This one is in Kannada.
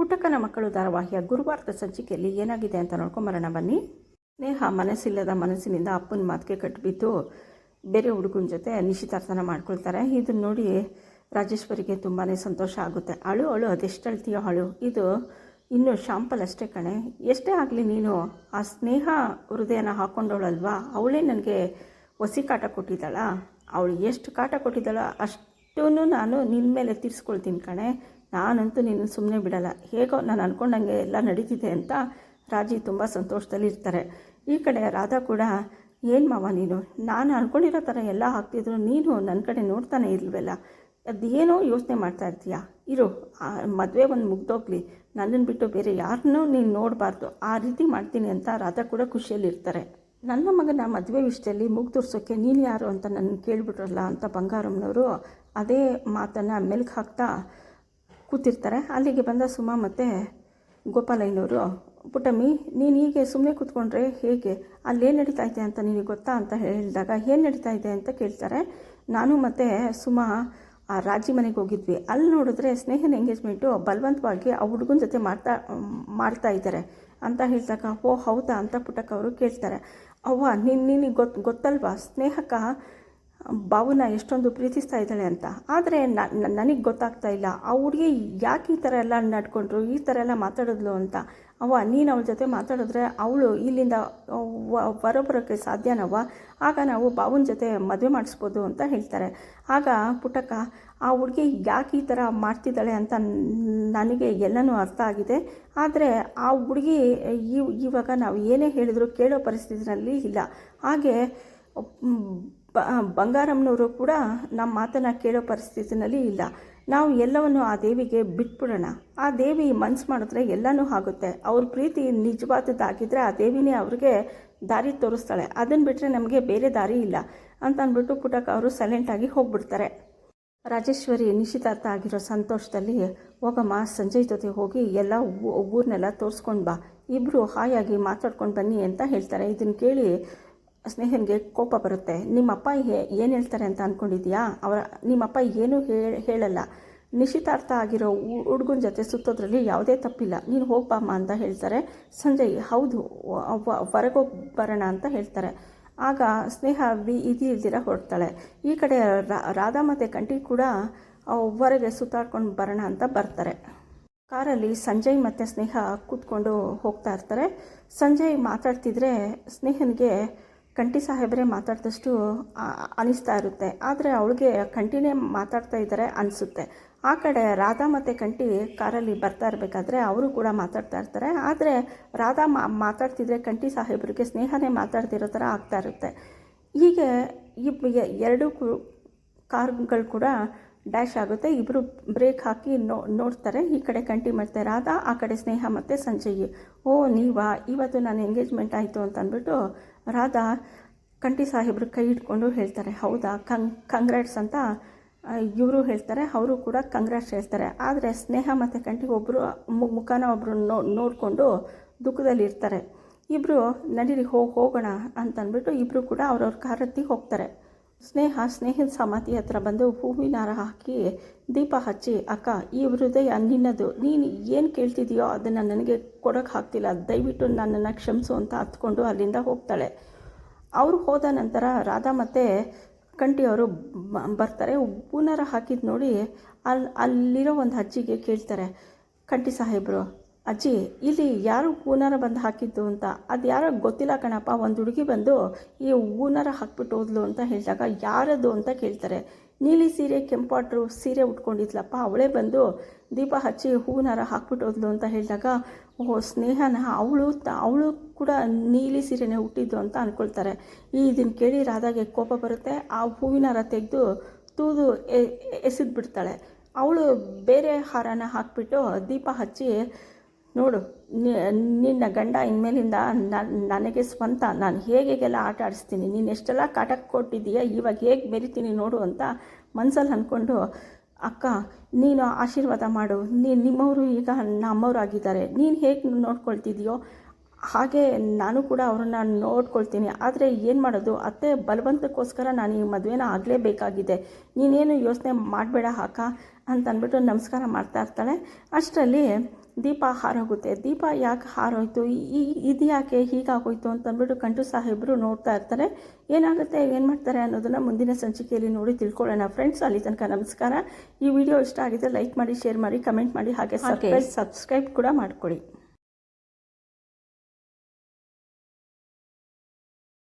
ಪುಟ್ಟಕ್ಕನ ಮಕ್ಕಳು ಧಾರಾವಾಹಿಯ ಗುರುವಾರದ ಸಂಚಿಕೆಯಲ್ಲಿ ಏನಾಗಿದೆ ಅಂತ ನೋಡ್ಕೊಂಬರೋಣ ಬನ್ನಿ. ಸ್ನೇಹ ಮನಸ್ಸಿಲ್ಲದ ಮನಸ್ಸಿನಿಂದ ಅಪ್ಪನ ಮಾತಿಗೆ ಕಟ್ಟಿಬಿದ್ದು ಬೇರೆ ಹುಡುಗನ ಜೊತೆ ನಿಶ್ಚಿತಾರ್ಥನ ಮಾಡ್ಕೊಳ್ತಾರೆ. ಇದನ್ನು ನೋಡಿ ರಾಜೇಶ್ವರಿಗೆ ತುಂಬಾ ಸಂತೋಷ ಆಗುತ್ತೆ. ಅಳು ಅಳು, ಅದೆಷ್ಟು ಅಳು. ಇದು ಇನ್ನು ಶಾಂಪಲ್ ಅಷ್ಟೇ ಕಣೆ. ಎಷ್ಟೇ ಆಗಲಿ ನೀನು ಆ ಸ್ನೇಹ ಹೃದಯನ ಹಾಕ್ಕೊಂಡವಳಲ್ವಾ ಅವಳೇ ನನಗೆ ಒಸಿ ಕಾಟ ಕೊಟ್ಟಿದ್ದಾಳ? ಅವಳು ಎಷ್ಟು ಕಾಟ ಕೊಟ್ಟಿದ್ದಾಳೋ ಅಷ್ಟೂ ನಾನು ನಿನ್ನ ಮೇಲೆ ತೀರಿಸ್ಕೊಳ್ತೀನಿ ಕಣೆ. ನಾನಂತೂ ನಿನ್ನ ಸುಮ್ಮನೆ ಬಿಡಲ್ಲ. ಹೇಗೋ ನಾನು ಅಂದ್ಕೊಂಡಂಗೆ ಎಲ್ಲ ನಡೀತಿದೆ ಅಂತ ರಾಜಿ ತುಂಬ ಸಂತೋಷದಲ್ಲಿ ಇರ್ತಾರೆ. ಈ ಕಡೆ ರಾಧಾ ಕೂಡ, ಏನು ಮಾವ ನೀನು? ನಾನು ಅಂದ್ಕೊಂಡಿರೋ ಥರ ಎಲ್ಲ ಆಗ್ತಿದ್ರು ನೀನು ನನ್ನ ಕಡೆ ನೋಡ್ತಾನೆ ಇಲ್ವಲ್ಲ ಅದೇನೋ ಯೋಚನೆ ಮಾಡ್ತಾ ಇರ್ತೀಯ? ಇರು ಮದುವೆ ಒಂದು ಮುಗ್ದೋಗ್ಲಿ. ನನ್ನನ್ನು ಬಿಟ್ಟು ಬೇರೆ ಯಾರನ್ನೂ ನೀನು ನೋಡಬಾರ್ದು. ಆ ರೀತಿ ಮಾಡ್ತೀನಿ ಅಂತ ರಾಧಾ ಕೂಡ ಖುಷಿಯಲ್ಲಿರ್ತಾರೆ ನನ್ನ ಮಗನ ಮದುವೆ ವಿಷಯದಲ್ಲಿ ಮುಗ್ದುರ್ಸೋಕ್ಕೆ ನೀನು ಯಾರು ಅಂತ ನನ್ನ ಕೇಳಿಬಿಟ್ರಲ್ಲ ಅಂತ ಬಂಗಾರಮ್ಮನವರು ಅದೇ ಮಾತನ್ನು ಮೆಲ್ಕು ಹಾಕ್ತಾ ಕೂತಿರ್ತಾರೆ. ಅಲ್ಲಿಗೆ ಬಂದ ಸುಮಾ ಮತ್ತು ಗೋಪಾಲಯ್ಯನವರು, ಪುಟ್ಟಮ್ಮಿ, ನೀನು ಹೀಗೆ ಸುಮ್ಮನೆ ಕೂತ್ಕೊಂಡ್ರೆ ಹೇಗೆ? ಅಲ್ಲೇನು ನಡೀತಾ ಇದೆ ಅಂತ ನಿನಗೆ ಗೊತ್ತಾ? ಅಂತ ಹೇಳಿದಾಗ, ಏನು ನಡೀತಾ ಇದೆ ಅಂತ ಕೇಳ್ತಾರೆ. ನಾನು ಮತ್ತು ಸುಮಾ ಆ ರಾಜಿ ಮನೆಗೆ ಹೋಗಿದ್ವಿ. ಅಲ್ಲಿ ನೋಡಿದ್ರೆ ಸ್ನೇಹನ ಎಂಗೇಜ್ಮೆಂಟು ಬಲವಂತವಾಗಿ ಆ ಹುಡುಗನ ಜೊತೆ ಮಾಡ್ತಾ ಮಾಡ್ತಾ ಇದ್ದಾರೆ. ಅಂತ ಹೇಳಿದಾಗ, ಓ, ಹೌದಾ? ಅಂತ ಪುಟ್ಟಕ್ಕ ಅವರು ಕೇಳ್ತಾರೆ. ಅವ್ವ ನಿನ್ನ ನಿನಗೆ ಗೊತ್ತು ಗೊತ್ತಲ್ವಾ? ಸ್ನೇಹಕ್ಕ ಬಾವುನ ಎಷ್ಟೊಂದು ಪ್ರೀತಿಸ್ತಾ ಇದ್ದಾಳೆ ಅಂತ. ಆದರೆ ನನಗೆ ಗೊತ್ತಾಗ್ತಾ ಇಲ್ಲ. ಆ ಹುಡುಗಿ ಯಾಕೆ ಈ ಥರ ಎಲ್ಲ ನಡ್ಕೊಂಡ್ರು, ಈ ಥರ ಎಲ್ಲ ಮಾತಾಡಿದ್ಲು ಅಂತ. ಅವ್ವ, ನೀನು ಅವಳ ಜೊತೆ ಮಾತಾಡಿದ್ರೆ ಅವಳು ಇಲ್ಲಿಂದ ಹೊರಬರೋಕ್ಕೆ ಸಾಧ್ಯನವ್ವ? ಆಗ ನಾವು ಬಾವನ ಜೊತೆ ಮದುವೆ ಮಾಡಿಸ್ಬೋದು ಅಂತ ಹೇಳ್ತಾರೆ. ಆಗ ಪುಟಕ ಆ ಹುಡುಗಿ ಯಾಕೆ ಈ ಥರ ಮಾಡ್ತಿದ್ದಾಳೆ ಅಂತ ನನಗೆ ಎಲ್ಲನೂ ಅರ್ಥ ಆಗಿದೆ. ಆದರೆ ಆ ಹುಡುಗಿ ಇವಾಗ ನಾವು ಏನೇ ಹೇಳಿದ್ರು ಕೇಳೋ ಪರಿಸ್ಥಿತಿನಲ್ಲಿ ಇಲ್ಲ. ಹಾಗೆ ಬಂಗಾರಮ್ಮನವರು ಕೂಡ ನಮ್ಮ ಮಾತನ್ನು ಕೇಳೋ ಪರಿಸ್ಥಿತಿನಲ್ಲಿ ಇಲ್ಲ. ನಾವು ಎಲ್ಲವನ್ನು ಆ ದೇವಿಗೆ ಬಿಟ್ಬಿಡೋಣ. ಆ ದೇವಿ ಮನ್ಸು ಮಾಡಿದ್ರೆ ಎಲ್ಲನೂ ಆಗುತ್ತೆ. ಅವ್ರ ಪ್ರೀತಿ ನಿಜವಾದದ್ದಾಗಿದ್ದರೆ ಆ ದೇವಿನೇ ಅವ್ರಿಗೆ ದಾರಿ ತೋರಿಸ್ತಾಳೆ. ಅದನ್ನು ಬಿಟ್ಟರೆ ನಮಗೆ ಬೇರೆ ದಾರಿ ಇಲ್ಲ ಅಂತ ಅಂದ್ಬಿಟ್ಟು ಪುಟಕ ಅವರು ಸೈಲೆಂಟಾಗಿ ಹೋಗ್ಬಿಡ್ತಾರೆ. ರಾಜೇಶ್ವರಿ ನಿಶ್ಚಿತಾರ್ಥ ಆಗಿರೋ ಸಂತೋಷದಲ್ಲಿ, ಹೋಗಮ್ಮ, ಸಂಜಯ್ ಜೊತೆ ಹೋಗಿ ಎಲ್ಲ ಊರನ್ನೆಲ್ಲ ತೋರಿಸ್ಕೊಂಡು ಬಾ. ಇಬ್ಬರು ಹಾಯಾಗಿ ಮಾತಾಡ್ಕೊಂಡು ಬನ್ನಿ ಅಂತ ಹೇಳ್ತಾರೆ. ಇದನ್ನು ಕೇಳಿ ಸ್ನೇಹನಿಗೆ ಕೋಪ ಬರುತ್ತೆ. ನಿಮ್ಮಪ್ಪ ಏನು ಹೇಳ್ತಾರೆ ಅಂತ ಅಂದ್ಕೊಂಡಿದ್ಯಾ ಅವರ, ನಿಮ್ಮಪ್ಪ ಏನೂ ಹೇಳಲ್ಲ. ನಿಶ್ಚಿತಾರ್ಥ ಆಗಿರೋ ಹುಡುಗನ ಜೊತೆ ಸುತ್ತೋದ್ರಲ್ಲಿ ಯಾವುದೇ ತಪ್ಪಿಲ್ಲ. ನೀನು ಹೋಗ್ಬಾಮ ಅಂತ ಹೇಳ್ತಾರೆ. ಸಂಜಯ್, ಹೌದು ಹೊರಗೋಗಿ ಬರೋಣ ಅಂತ ಹೇಳ್ತಾರೆ. ಆಗ ಸ್ನೇಹ ವಿ, ಇದಿ ಇಲ್ದಿರ ಹೊರಡ್ತಾಳೆ. ಈ ಕಡೆ ರಾಧಾ ಮತ್ತು ಕಂಠಿ ಕೂಡ ಹೊರಗೆ ಸುತ್ತಾಡ್ಕೊಂಡು ಬರೋಣ ಅಂತ ಬರ್ತಾರೆ. ಕಾರಲ್ಲಿ ಸಂಜಯ್ ಮತ್ತು ಸ್ನೇಹ ಕೂತ್ಕೊಂಡು ಹೋಗ್ತಾ ಇರ್ತಾರೆ. ಸಂಜಯ್ ಮಾತಾಡ್ತಿದ್ರೆ ಸ್ನೇಹನಿಗೆ ಕಂಟಿ ಸಾಹೇಬರೇ ಮಾತಾಡಿದಷ್ಟು ಅನಿಸ್ತಾ ಇರುತ್ತೆ. ಆದರೆ ಅವಳಿಗೆ ಕಂಟಿನೇ ಮಾತಾಡ್ತಾ ಇದ್ದಾರೆ ಅನಿಸುತ್ತೆ. ಆ ಕಡೆ ರಾಧಾ ಮತ್ತು ಕಂಠಿ ಕಾರಲ್ಲಿ ಬರ್ತಾ ಇರಬೇಕಾದ್ರೆ ಅವರು ಕೂಡ ಮಾತಾಡ್ತಾ ಇರ್ತಾರೆ. ಆದರೆ ರಾಧಾ ಮಾ, ಮಾತಾಡ್ತಿದ್ರೆ ಕಂಠಿ ಸಾಹೇಬರಿಗೆ ಸ್ನೇಹನೇ ಮಾತಾಡ್ತಿರೋ ಥರ ಆಗ್ತಾ ಇರುತ್ತೆ. ಹೀಗೆ ಇಬ್ ಎರಡು ಕಾರ್ಗಳು ಕೂಡ ಡ್ಯಾಶ್ ಆಗುತ್ತೆ. ಇಬ್ಬರು ಬ್ರೇಕ್ ಹಾಕಿ ನೋ, ನೋಡ್ತಾರೆ. ಈ ಕಡೆ ಕಂಟಿ ಮಾಡ್ತಾರೆ ರಾಧಾ, ಆ ಕಡೆ ಸ್ನೇಹ ಮತ್ತು ಸಂಜಯ್. ಓ, ನೀವಾ? ಇವತ್ತು ನಾನು ಎಂಗೇಜ್ಮೆಂಟ್ ಆಯಿತು ಅಂತ ಅಂದ್ಬಿಟ್ಟು ರಾಧಾ, ಕಂಠಿ ಸಾಹೇಬ್ರು ಕೈ ಹಿಡ್ಕೊಂಡು ಹೇಳ್ತಾರೆ, ಹೌದಾ? ಕಂಗ್ ಕಂಗ್ರಾಟ್ಸ್ ಅಂತ ಇವರು ಹೇಳ್ತಾರೆ, ಅವರು ಕೂಡ ಕಂಗ್ರಾಟ್ಸ್ ಹೇಳ್ತಾರೆ. ಆದರೆ ಸ್ನೇಹ ಮತ್ತು ಕಂಠಿ ಒಬ್ಬರು ಮುಖಾನ ಒಬ್ಬರು ನೋ, ನೋಡಿಕೊಂಡು ದುಃಖದಲ್ಲಿ ಇರ್ತಾರೆ. ಇಬ್ಬರು ನಡೀರಿ ಹೋಗಿ ಹೋಗೋಣ ಅಂತಂದ್ಬಿಟ್ಟು ಇಬ್ಬರು ಕೂಡ ಅವ್ರವ್ರ ಕಾರತ್ತಿಗೆ ಹೋಗ್ತಾರೆ. ಸ್ನೇಹ ಸ್ನೇಹದ ಸಮಾಧಿ ಹತ್ರ ಬಂದು ಹೂವಿನ ಹಾರ ಹಾಕಿ ದೀಪ ಹಚ್ಚಿ, ಅಕ್ಕ, ಈ ಹೃದಯ ನಿನ್ನದು. ನೀನು ಏನು ಕೇಳ್ತಿದೆಯೋ ಅದನ್ನು ನನಗೆ ಕೊಡೋಕೆ ಆಗ್ತಿಲ್ಲ. ದಯವಿಟ್ಟು ನನ್ನನ್ನು ಕ್ಷಮಿಸು ಅಂತ ಹತ್ಕೊಂಡು ಅಲ್ಲಿಂದ ಹೋಗ್ತಾಳೆ. ಅವರು ಹೋದ ನಂತರ ರಾಧಾ ಮತ್ತು ಕಂಟಿಯವರು ಬರ್ತಾರೆ. ಹೂನಾರ ಹಾಕಿದ್ದು ನೋಡಿ ಅಲ್ಲಿ ಅಲ್ಲಿರೋ ಒಂದು ಅಜ್ಜಿಗೆ ಕೇಳ್ತಾರೆ ಕಂಟಿ ಸಾಹೇಬರು ಅಜ್ಜಿ, ಇಲ್ಲಿ ಯಾರು ಹೂನಾರ ಬಂದು ಹಾಕಿದ್ದು ಅಂತ? ಅದು ಯಾರೋ ಗೊತ್ತಿಲ್ಲ ಕಣಪ್ಪ, ಒಂದು ಹುಡುಗಿ ಬಂದು ಈ ಹೂನಾರ ಹಾಕ್ಬಿಟ್ಟು ಹೋದ್ಲು ಅಂತ ಹೇಳಿದಾಗ ಯಾರದು ಅಂತ ಕೇಳ್ತಾರೆ. ನೀಲಿ ಸೀರೆ ಕೆಂಪಾಟ್ರು ಸೀರೆ ಉಟ್ಕೊಂಡಿದ್ಲಪ್ಪ, ಅವಳೇ ಬಂದು ದೀಪ ಹಚ್ಚಿ ಹೂನಾರ ಹಾಕ್ಬಿಟ್ಟು ಹೋದ್ಲು ಅಂತ ಹೇಳಿದಾಗ ಓ ಸ್ನೇಹನ, ಅವಳು ಅವಳು ಕೂಡ ನೀಲಿ ಸೀರೆನೇ ಹುಟ್ಟಿದ್ದು ಅಂತ ಅಂದ್ಕೊಳ್ತಾರೆ ಈ ಇದನ್ನು ಕೇಳಿ ರಾಧಾಗೆ ಕೋಪ ಬರುತ್ತೆ, ಆ ಹೂವಿನಾರ ತೆಗೆದು ತೂದು ಎಸೆದ್ಬಿಡ್ತಾಳೆ. ಅವಳು ಬೇರೆ ಹಾರನ ಹಾಕ್ಬಿಟ್ಟು ದೀಪ ಹಚ್ಚಿ ನೋಡು ನಿನ್ನ ಗಂಡ ಇನ್ಮೇಲಿಂದ ನನಗೆ ಸ್ವಂತ, ನಾನು ಹೇಗೆಲ್ಲ ಆಟ ಆಡಿಸ್ತೀನಿ, ನೀನು ಎಷ್ಟೆಲ್ಲ ಕಾಟಕ್ಕೆ ಕೊಟ್ಟಿದ್ದೀಯ, ಇವಾಗ ಹೇಗೆ ಮೆರಿತೀನಿ ನೋಡು ಅಂತ ಮನಸ್ಸಲ್ಲಿ ಅಂದ್ಕೊಂಡು ಅಕ್ಕ, ನೀನು ಆಶೀರ್ವಾದ ಮಾಡು ನೀ ನಿಮ್ಮವರು ಈಗ ನಮ್ಮವರು ಆಗಿದ್ದಾರೆ ನೀನು ಹೇಗೆ ನೋಡ್ಕೊಳ್ತಿದೆಯೋ, ಹಾಗೆ ನಾನು ಕೂಡ ಅವ್ರನ್ನ ನೋಡ್ಕೊಳ್ತೀನಿ, ಆದರೆ ಏನು ಮಾಡೋದು, ಅತ್ತೆ ಬಲವಂತಕ್ಕೋಸ್ಕರ ನಾನು ಈ ಮದುವೆನ ಆಗಲೇಬೇಕಾಗಿದೆ, ನೀನೇನು ಯೋಚನೆ ಮಾಡಬೇಡ ಅಕ್ಕ ಅಂತಂದ್ಬಿಟ್ಟು ನಮಸ್ಕಾರ ಮಾಡ್ತಾ ಇರ್ತಾಳೆ. ಅಷ್ಟರಲ್ಲಿ ದೀಪ ಹಾರೋಗುತ್ತೆ. ದೀಪ ಯಾಕೆ ಹಾರೋಯ್ತು? ಈ ಇದು ಯಾಕೆ ಹೀಗಾಗೋಯ್ತು ಅಂತಂದ್ಬಿಟ್ಟು ಕಂಟು ಸಾಹೇಬರು ನೋಡ್ತಾ ಇರ್ತಾರೆ. ಏನಾಗುತ್ತೆ ಏನು ಮಾಡ್ತಾರೆ ಅನ್ನೋದನ್ನು ಮುಂದಿನ ಸಂಚಿಕೆಯಲ್ಲಿ ನೋಡಿ ತಿಳ್ಕೊಳ್ಳೋಣ. ಫ್ರೆಂಡ್ಸ್ ಅಲ್ಲಿ ತನಕ ನಮಸ್ಕಾರ. ಈ ವಿಡಿಯೋ ಇಷ್ಟ ಆಗಿದೆ ಲೈಕ್ ಮಾಡಿ ಶೇರ್ ಮಾಡಿ ಕಮೆಂಟ್ ಮಾಡಿ ಹಾಗೆ ಸಬ್ಸ್ಕ್ರೈಬ್ ಕೂಡ ಮಾಡ್ಕೊಳ್ಳಿ